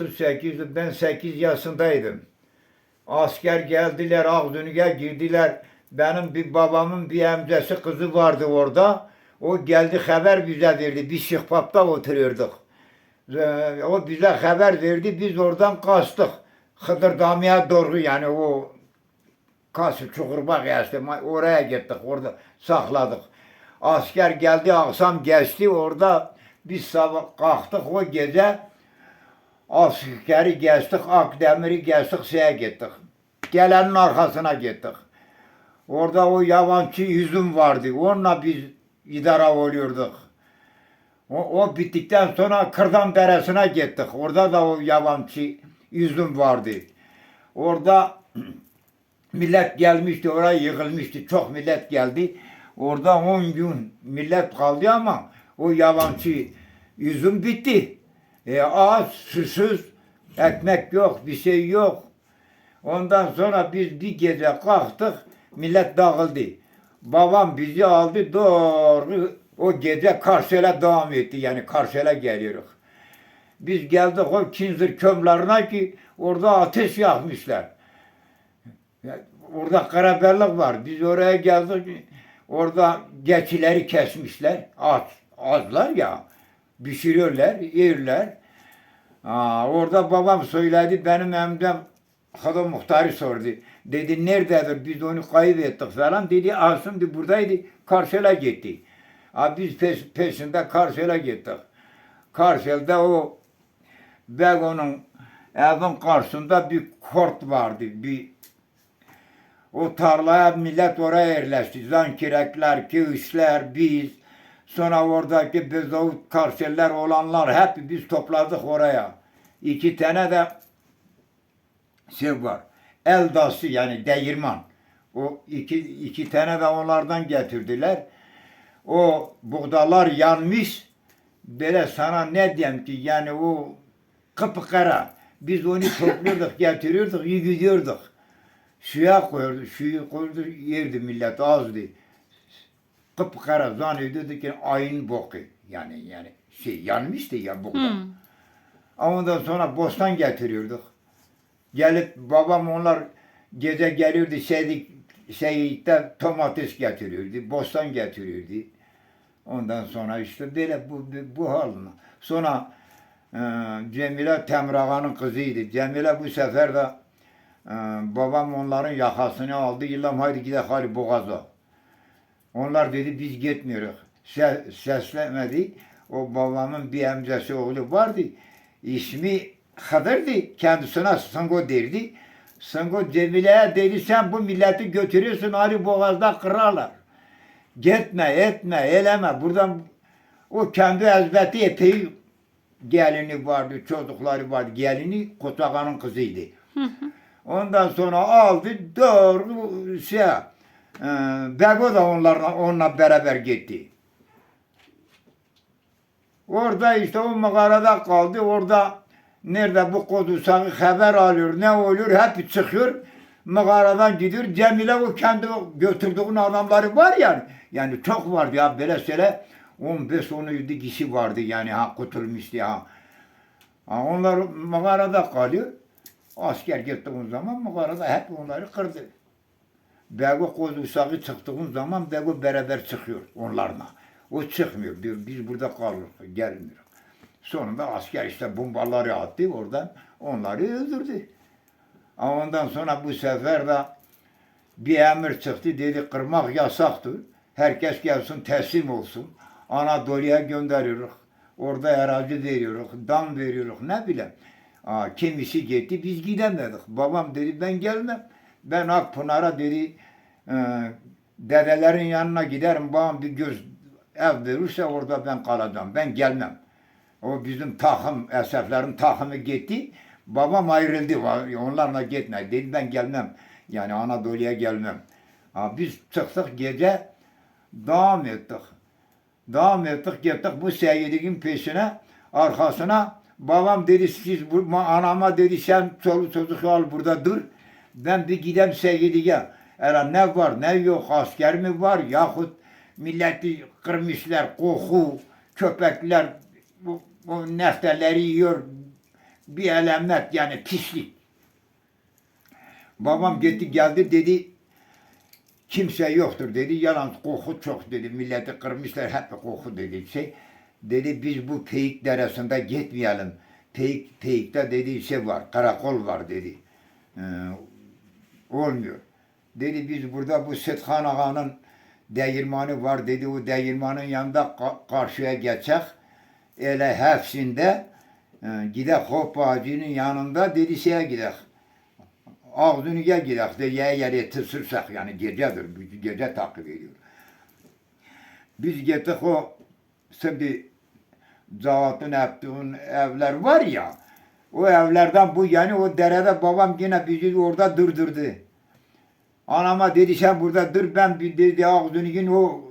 38 ben 8 yaşındaydım. Asker geldiler Akdünü'ye girdiler. Benim bir babamın bir amcası kızı vardı orada. O geldi haber bize verdi. Biz Şıkpap'ta oturuyorduk. O bize haber verdi. Biz oradan kaçtık. Hıdırdamya doğru yani o Kası Çukurbak yaştı. Oraya gittik. Orada sakladık. Asker geldi akşam geçti. Orada biz sabah kalktık o gece askeri geçtik. Akdemir'i geçtik. Şeye gittik. Gelenin arkasına gittik. Orada o yabancı yüzüm vardı. Onunla biz idare oluyorduk. O, o bittikten sonra Kırdan Deresi'ne gittik. Orada da o yabancı yüzüm vardı. Orada millet gelmişti oraya yığılmıştı. Çok millet geldi. Orada 10 gün millet kaldı ama o yabancı yüzüm bitti. E, aç, susuz, ekmek yok, bir şey yok. Ondan sonra biz bir gece kalktık, millet dağıldı. Babam bizi aldı doğru o gece Karsel'e devam etti. Yani Karsel'e geliyoruz. Biz geldik o Kinzir kömlerine ki orada ateş yakmışlar. Ya, Orada karaberlik var. Biz oraya geldik. Orada geçileri kesmişler. Az, azlar ya. Pişiriyorlar, yerler. Orada babam söyledi. Benim emdem Hadı muhtarı sordu. Dedi nerededir? Biz onu kaybettik falan. Dedi Asım dedi, buradaydı. Karşıla gitti. Aa, biz peş, peşinde Karşıla gittik. Karşılda o Bego'nun evin karşısında bir kort vardı. Bir o tarlaya millet oraya yerleşti. Zankirekler, kağışlar, biz. Sonra oradaki bezavut karşılar olanlar hep biz topladık oraya. İki tane de şey var. Eldası yani değirman. O iki, iki tane de onlardan getirdiler. O buğdalar yanmış. Böyle sana ne diyeyim ki yani o kıpkara. Biz onu topluyorduk, getiriyorduk, gidiyorduk. Suya koyuyordu, suyu koyuyordu, yerdi millet azdı. Kıpkara zannediyordu ki ayın boku. Yani yani şey yanmıştı ya buğda. Hmm. Ama Ondan sonra bostan getiriyorduk. Gelip babam onlar gece geliyordu şeydik şeyde domates getiriyordu, bostan getiriyordu. Ondan sonra işte böyle bu, bu, bu halına. Sonra e, Cemile Temrağa'nın kızıydı. Cemile bu sefer de e, babam onların yakasını aldı. İllam haydi gidelim hadi Boğaz'a. Onlar dedi biz gitmiyoruz. Se, seslemedi. O babamın bir amcası oğlu vardı. İsmi Hıdır'dı. Kendisine Sango derdi. Sango Cemile'ye dedi sen bu milleti götürüyorsun Ali Boğaz'da kırarlar. Gitme, etme, eleme. Buradan o kendi ezbeti epey gelini vardı, çocukları vardı. Gelini Kutaga'nın kızıydı. Ondan sonra aldı doğru şey, Bego da onlarla, onunla beraber gitti. Orada işte o mağarada kaldı. Orada nerede bu kodusağı haber alıyor, ne oluyor hep çıkıyor. Mağaradan gidiyor. Cemile o kendi götürdüğün adamları var yani. Yani çok vardı ya böyle söyle 15-17 kişi vardı yani ha kurtulmuştu ha. ha onlar mağarada kalıyor. Asker gittiğin zaman mağarada hep onları kırdı. Bego kodusağı çıktığın zaman Bego beraber çıkıyor onlarla. O çıkmıyor. Biz, biz burada kalıyoruz. Gelmiyor. Sonunda asker işte bombaları attı oradan. Onları öldürdü. Ama ondan sonra bu sefer de bir emir çıktı. Dedi kırmak yasaktır. Herkes gelsin teslim olsun. Anadolu'ya gönderiyoruz. Orada arazi veriyoruz. Dam veriyoruz. Ne bileyim. Aa, kimisi gitti. Biz gidemedik. Babam dedi ben gelmem. Ben Akpınar'a dedi e, dedelerin yanına giderim. Babam bir göz ev verirse orada ben kalacağım. Ben gelmem. O bizim takım, eseflerin takımı gitti. Babam ayrıldı. Onlarla gitme. Dedi ben gelmem. Yani Anadolu'ya gelmem. Ha, biz çıktık gece devam ettik. Devam ettik gittik bu seyirliğin peşine arkasına babam dedi siz bu, ma- anama dedi sen çoluk çocuk al burada dur. Ben bir gidem seyirliğe. Era ne var ne yok asker mi var yahut milleti kırmışlar koku köpekler bu, bu nefteleri yiyor bir elemet yani pislik. Babam gitti geldi dedi kimse yoktur dedi. Yalan koku çok dedi. Milleti kırmışlar hep koku dedi. Şey, dedi biz bu Peyik Deresi'nde gitmeyelim. Peyik, Peyik'te dedi şey var, karakol var dedi. Ee, olmuyor. Dedi biz burada bu Sethan Ağa'nın değirmanı var dedi. O değirmanın yanında ka- karşıya geçecek. Öyle hepsinde e, gidek hop ağacının yanında dedi şeye gidek. Ağzını gel gidek de ye yere yani gecedir. Gece takip ediyor. Biz gittik o şimdi Zavat'ın yaptığın evler var ya o evlerden bu yani o derede babam yine bizi orada durdurdu. Anama dedi sen burada dur ben bir dedi ağzını yine o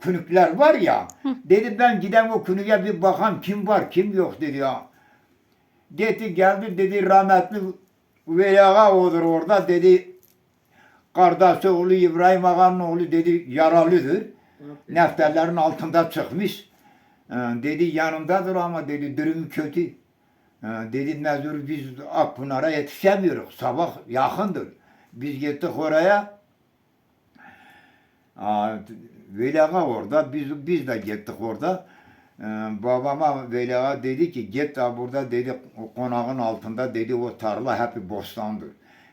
künükler var ya. Dedi ben giden o künüge bir bakam kim var kim yok dedi ya. Gitti geldi dedi rahmetli Veli Ağa olur orada dedi. Kardeşi oğlu İbrahim Ağa'nın oğlu dedi yaralıdır. Nefterlerin altında çıkmış. Ee, dedi yanımdadır ama dedi durumu kötü. Dedi mezur biz Akpınar'a yetişemiyoruz. Sabah yakındır. Biz gittik oraya. Aa, Veli Ağa orada. Biz, biz de gittik orada. Ee, babama Veli Ağa dedi ki git da burada dedi o konağın altında dedi o tarla hep bostandır.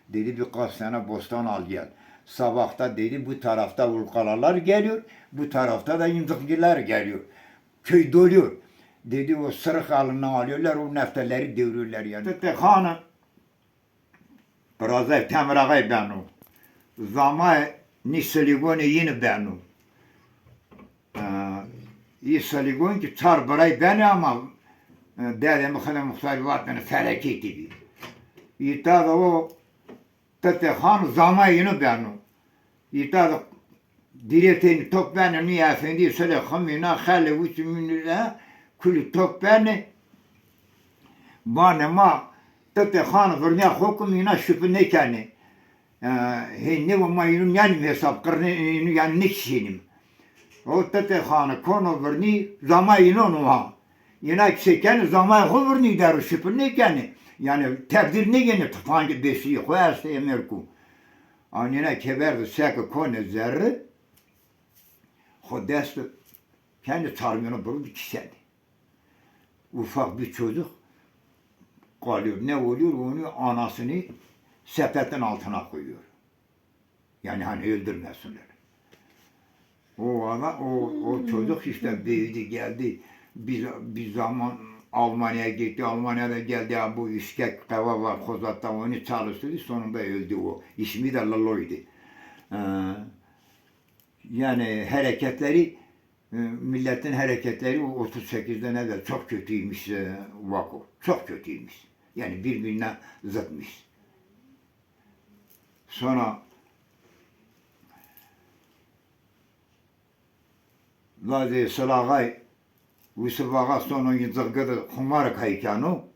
Dedi birkaç tane bostan al gel. Sabahta dedi bu tarafta ulkalalar geliyor. Bu tarafta da intikgiler geliyor. Köy doluyor. Dedi o sırık halini alıyorlar o nefteleri deviriyorlar yani. Tete hanım Biraz ev temragay benu. Zama ni seligoni yine benu. İyi seligon ki çar bıray beni ama e, dedemi khala muhtarvat beni felaketi gibi. İta da o tete han zama yine benu. İta da direteni top beni niye efendi söyle hamina khale uç minüle kulü top beni bana ma tete han vernya hukum yine şüphe ne kani. Hinne ve ma yine yani hesap kırne yani ne kişinim. O tete hanı konu verni zama yine onu ha. Yine çeken zama ho verni der şüphe ne kani. Yani tebdir ne gene tufange beşi koyarsa emerku. Anine keberdi seke konu zerre. Hodest kendi tarmını buldu kişedi. Ufak bir çocuk kalıyor. Ne oluyor? Onu anasını sepetin altına koyuyor. Yani hani öldürmesinler. O ana, o, o çocuk işte büyüdü geldi. Bir, bir zaman Almanya'ya gitti. Almanya'da geldi. Ha, bu İskek Kava var. Kozat'ta onu çalıştırdı. Sonunda öldü o. İsmi de Lalo'ydu. Ee, yani hareketleri milletin hareketleri o 38'den evvel çok kötüymüş e, Vako. Çok kötüymüş. Yani birbirine zıtmış. Sonra Laze Salagay Visuvaga sonra yıldırgıdı Humar kaykanu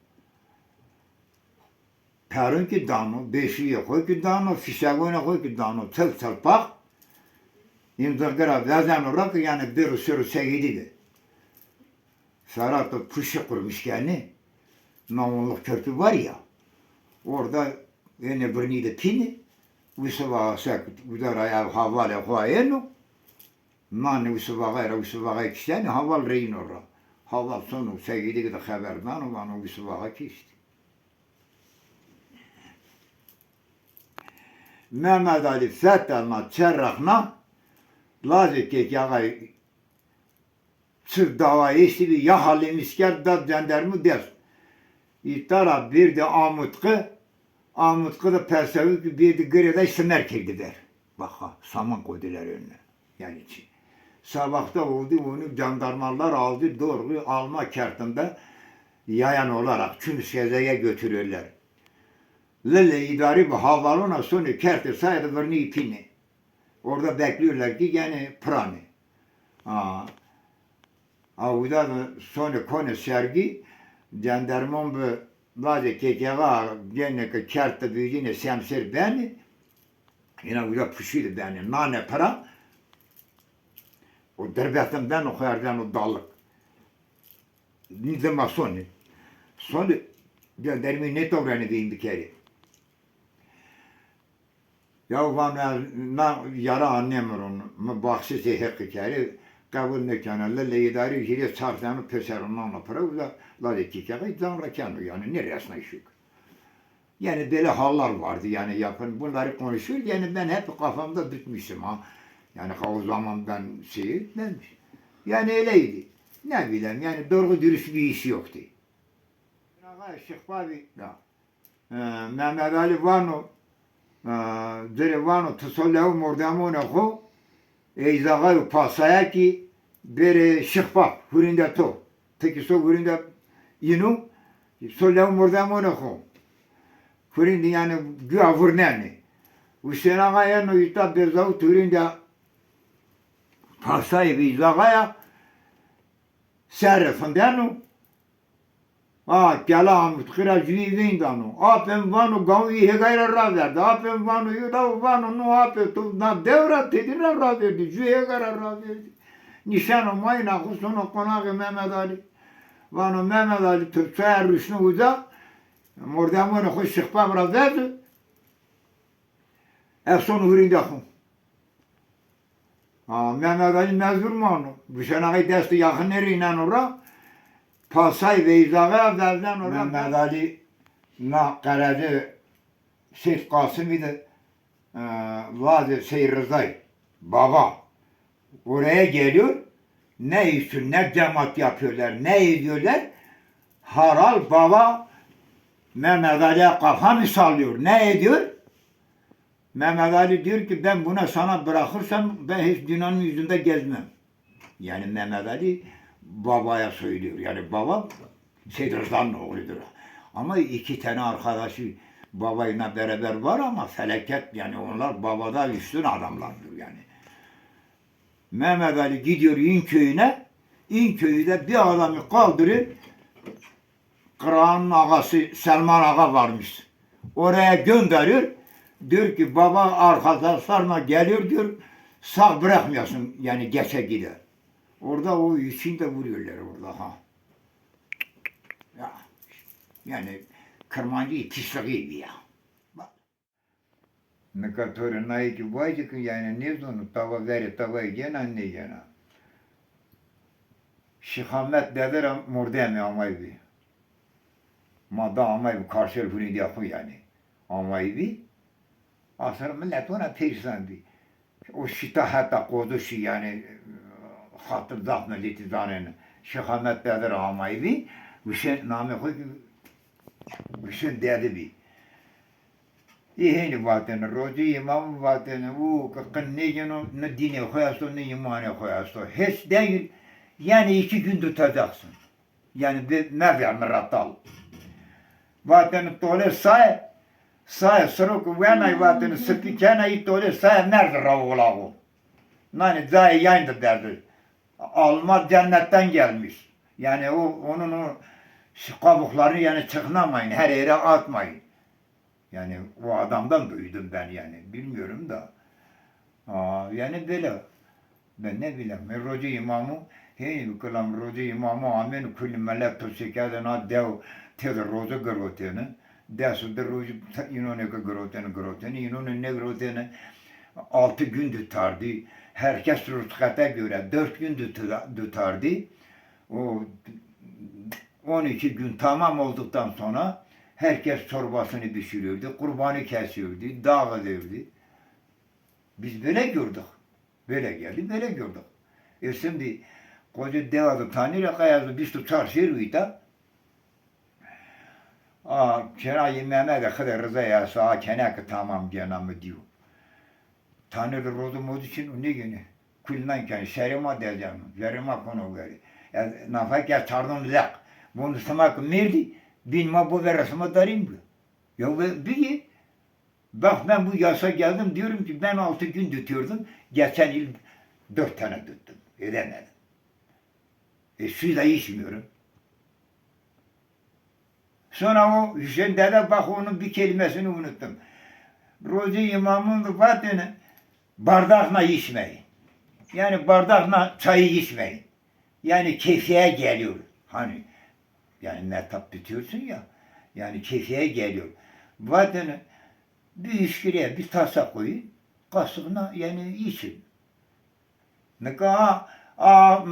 Perun ki dano, beşiye koy ki dano, fişagone koy ki dano, tel telpak Yıldırgıra zaten olarak yani bir sürü sevgiliydi. Ferhat'ta puşu kurmuş kendi. Namunluk köprü var ya. Orada yine birini de pini. Visuvaga sek udara ya havale huayeno. Man visuvaga era visuvaga kişiden haval reyin orada. Haval sonu sevgili de haberdan olan o visuvaga kişti. Mehmet Ali Fethel'na Çerrak'na Lazı ki yağay sırf dava işte bir ya halim da jandarmı der. İtara bir de amutkı amutkı da persevi bir de grede semer kirdi der. Bak saman koydular önüne. Yani içi. Sabahta oldu onu jandarmalar aldı doğru alma kartında yayan olarak Çünüskeze'ye götürüyorlar. Lille idari bu havalona sonu kerti saydı verni ipini. Orada bekliyorlar ki yani prani. Aa. Avuda da sonra konu sergi jandarmon bu bazı kekeva gene ki kertte büyüğüne semser beni yine burada püşüydü beni nane para o derbetten ben o koyardan o dallık. Nizama sonu. Sonra Göndermeyi ne öğreneyim bir kere. Ya bana na yara annem onu baksı sehek kere kabul ne kanalı le idari jiri çarşanı peşerunun ona para da la de kikaya zanra kanu yani neresine şük. Yani böyle hallar vardı yani yapın bunları konuşur yani ben hep kafamda bitmişim ha. Yani o zaman ben şey ben yani öyleydi. Ne bileyim yani doğru dürüst bir iş yoktu. Ağa. Ee, Mehmet Ali Vano dere Vano tusolev mordamone ho Eyzağa pasaya ki bere şıkba hurinde to. Teki so hurinde inu solev mordamone ho. Hurinde yani güya vurneni. Hüseyin Ağa'ya no ita bezav hurinde pasaya bir zagaya serrefin denu Ha kelam tkira jivin danu. Apen vanu gavi hegayra ra verdi. Apen vanu yuda vanu no ape tu na devra tedina ra verdi. Ju hegayra ra verdi. Nişan mayna kusunu konağı Mehmet Ali. Vanu Mehmet Ali Türkçe rüşnü uza. Mordamını hoş şıkpam ra verdi. Efson hurinde khum. Ha Mehmet Ali mezdur manu. Büşenayı desti yakınları inan ora. Pasay ve izağa verden ora. Mehmet Ali na karadı Şeyh Kasım idi. Ee, Vazi Seyir Rızay. Baba. Oraya geliyor. Ne için ne cemaat yapıyorlar, ne ediyorlar. Haral baba Mehmet Ali'ye kafa mı sallıyor? Ne ediyor? Mehmet Ali diyor ki ben buna sana bırakırsam ben hiç dünyanın yüzünde gezmem. Yani Mehmet Ali babaya söylüyor. Yani baba Seyyid Rıza'nın oğludur. Ama iki tane arkadaşı babayla beraber var ama felaket yani onlar babada üstün adamlardır yani. Mehmet Ali gidiyor İnköy'üne. İnköy'de bir adamı kaldırır. Kırağanın ağası Selman Ağa varmış. Oraya gönderiyor. Diyor ki baba arkadaşlarına geliyor diyor. Sağ bırakmıyorsun yani geçe gider. Orada o için de vuruyorlar orada ha. Ya, yani kırmancı pisliği gibi ya. Bak. На которые на эти вазики я не знаю, tava veri tava gene ne gene. Şihamet dedir murdemi amaybi. Madda amaybi karşı hürriyet yapı yani. Amaybi. Asır millet ona perişandı. O şita hatta kodu şi yani hatır zahmet eti zanen. Şihamet dedir amaybi. Vişen name ki vişen dedi bir. İhini vatene, rozi imam vatene, u kınnecino ne dine koyarsın ne imane koyarsın. Hiç değil. Yani iki gün tutacaksın. Yani bir mevya meratal. Vatene tole say, say sırık venay vatene sıkı kenayı tole say nerede ravulağı. Nani zay yayındı derdi. Alma cennetten gelmiş. Yani o onun o kabuklarını yani çıknamayın, her yere atmayın. Yani o adamdan duydum ben yani. Bilmiyorum da. Aa, yani böyle. Ben ne bileyim. Ben roca imamı hey kılam roca imamı amen kulli melek to şekadena dev tede roca garotene. Desu de roca inone ka garotene garotene inone ne garotene. Altı gün tutardı. Herkes rutkata göre dört gün tuta- tutardı. O 12 gün tamam olduktan sonra herkes çorbasını pişiriyordu, kurbanı kesiyordu, dağılıyordu. Biz böyle gördük. Böyle geldi, böyle gördük. E şimdi koca devada tanıyla kayazı biz tu çarşıyla Aa, kenayı Mehmet'e kadar rıza ya sağa kenak tamam genamı diyor. Tanrı rozum için ne gene? Kullanken şerima diyeceğim. Şerima konu. Ya nafak ya çardım lak. Bunu samak mirdi. Bin ma bu verasıma darim bu. Ya bir bak ben bu yasa geldim diyorum ki ben altı gün tutuyordum. Geçen yıl dört tane tuttum. Edemedim. E suyu da içmiyorum. Sonra o Hüseyin dede bak onun bir kelimesini unuttum. Rozi imamın vefatını bardakla içmeyin. Yani bardakla çayı içmeyin. Yani keyfiye geliyor. Hani yani metap bitiyorsun ya. Yani kefeye geliyor. Vadene bir işkireye bir tasa koyun. Kasığına yani için. Ne ka a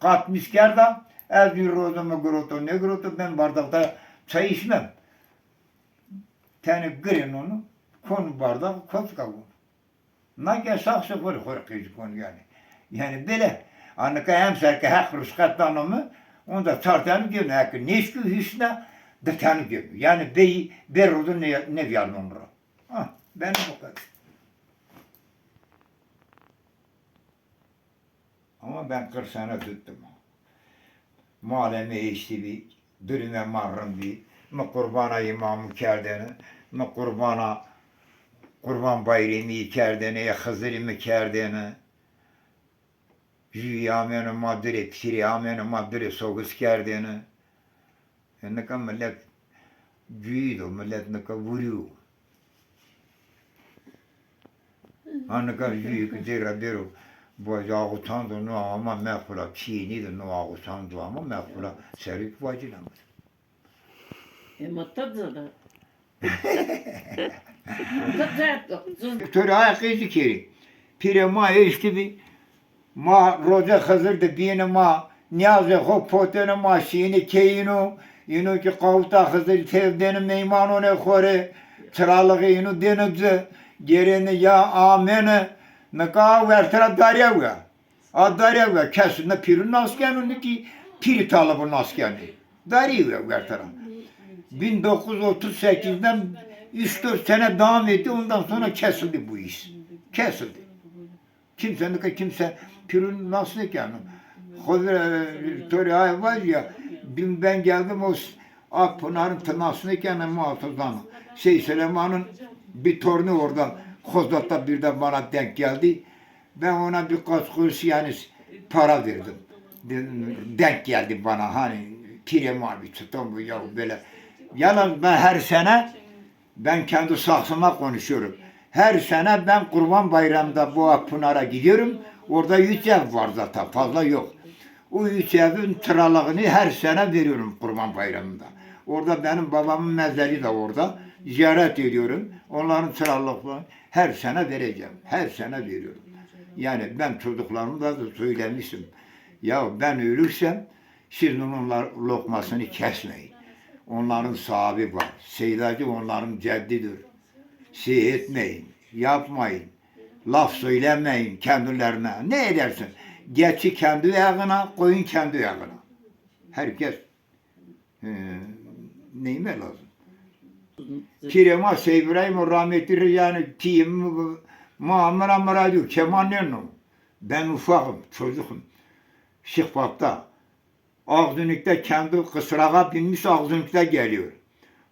katmış kerda ez bir rozumu groto ne groto ben bardakta çay içmem. Tane girin onu kon bardak koz kavun. Ki saksı kol kız kon yani. Yani böyle anka hem serke hak rüşkat mı onda tartanı gibi hak neşkü hüsne de tanı gibi. Yani bey ber rodu ne ne diyor numara. Ha ben bu kadar. Ama ben 40 sene tuttum. Maleme işte bir, dürüme marrım bir, mı kurbana imamı kerdene, mı kurbana kurban bayramı kerdene, ya hızırımı kerdene. Jü amenu madre, psiri amenu madre, soğuz kerdene. E ne kadar millet büyüdü, millet ne kadar vuruyor. Ha ne kadar büyük zira bir bu yağutan no ama mekula çiğni de no yağutan ama mekula serik vacilamız. Ama tadı da. Töre ayakı keri. Pire ma işte bir ma roza hazır da bine ma niyaze hop potene ma şiini keyinu. Yinu ki kavta hazır tevdeni meymanu ne kore çıralığı yinu denizde. Gereni ya amene. Ne ka vertera darya ve a darya ve kesin pirin askenu ki piri talabın askenu darya ve vertera 1938'den 3-4 sene devam etti. Ondan sonra kesildi bu iş. Kesildi. Kimse ne kimse pirun nasıl yani? Hazır ay var ya bin ben geldim o Akpınar'ın tırnasındayken muhafızdan şey Süleyman'ın bir torunu orada Kozlat'ta birden bana denk geldi. Ben ona birkaç kuruş yani para verdim. Denk geldi bana hani pirem abi tutan bu ya böyle. Yalnız ben her sene ben kendi saksıma konuşuyorum. Her sene ben Kurban Bayramı'nda bu Akpınar'a gidiyorum. Orada üç ev var zaten fazla yok. O üç evin tıralığını her sene veriyorum Kurban Bayramı'nda. Orada benim babamın mezarı da orada. Ziyaret ediyorum. Onların tırallıklarını her sene vereceğim. Her sene veriyorum. Yani ben çocuklarıma da söylemişim. Ya ben ölürsem siz onun lokmasını kesmeyin. Onların sahibi var. Seydacı onların ceddidir. Şey etmeyin, yapmayın. Laf söylemeyin kendilerine. Ne edersin? Geçi kendi ayağına, koyun kendi ayağına. Herkes e, neyime lazım? Kirema Seyyid rahmetli yani kim muamara mara diyor. Keman? Ben ufakım, çocukum. Şıkbapta. Ağzınlıkta kendi kısrağa binmiş Ağzınlıkta geliyor.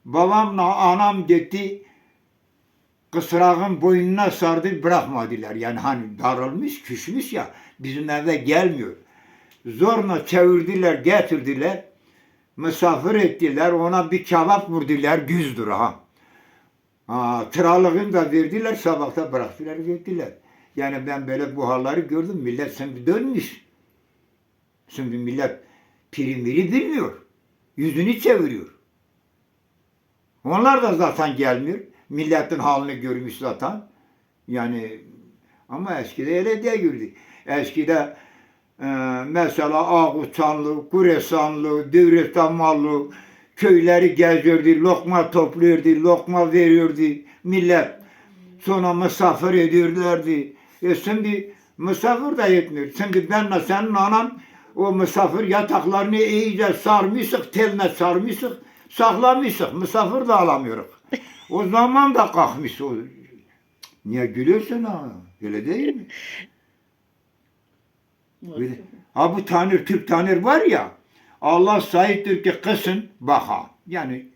Babamla anam gitti kısrağın boynuna sardı bırakmadılar. Yani hani darılmış, küsmüş ya bizim eve gelmiyor. Zorla çevirdiler, getirdiler. Misafir ettiler, ona bir kebap vurdular, güzdür ha. Ha, da verdiler, sabahta bıraktılar, gittiler. Yani ben böyle buharları gördüm, millet şimdi dönmüş. Şimdi millet primiri bilmiyor. Yüzünü çeviriyor. Onlar da zaten gelmiyor. Milletin halini görmüş zaten. Yani ama eskide öyle değildi. Eskide e, mesela Ağuçanlı, Kuresanlı, Divristamallı köyleri gezirdi, lokma topluyordu, lokma veriyordu millet. Sonra misafir ediyorlardı. E şimdi misafir de yetmiyor. Şimdi benle senin anan o misafir yataklarını iyice sarmışık, teline sarmışık, saklamışık. Misafir de alamıyoruz. O zaman da kalkmış o. Niye gülüyorsun ha? Öyle değil mi? Öyle. Ha bu tanır, Türk tanır var ya, Allah sahiptir ki kısın baka. Yani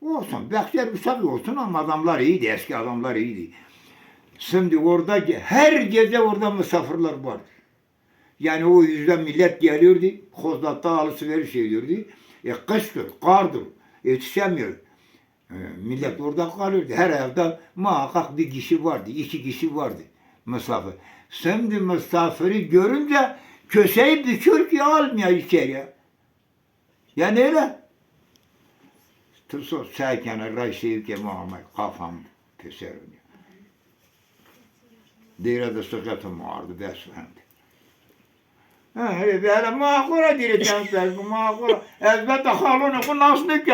olsun, bekler uşak olsun ama adamlar iyiydi, eski adamlar iyiydi. Şimdi orada her gece orada misafirler var. Yani o yüzden millet geliyordu, Kozlat'ta alışveriş ediyordu. E kıştır, kardır, yetişemiyor. E, millet orada kalıyordu. Her evde muhakkak bir kişi vardı, iki kişi vardı misafir. Şimdi misafiri görünce köşeyi bükür ki almıyor içeriye. Yani öyle. Tısı səkənə rayşıyıb ki, Muhammed kafam püsürünü. Deyirə də sıxatım vardı, bəsləndi. Böyle mağura direceğim belki mağura. Elbette halını bu nasıl ne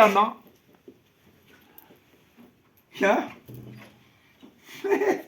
Ya?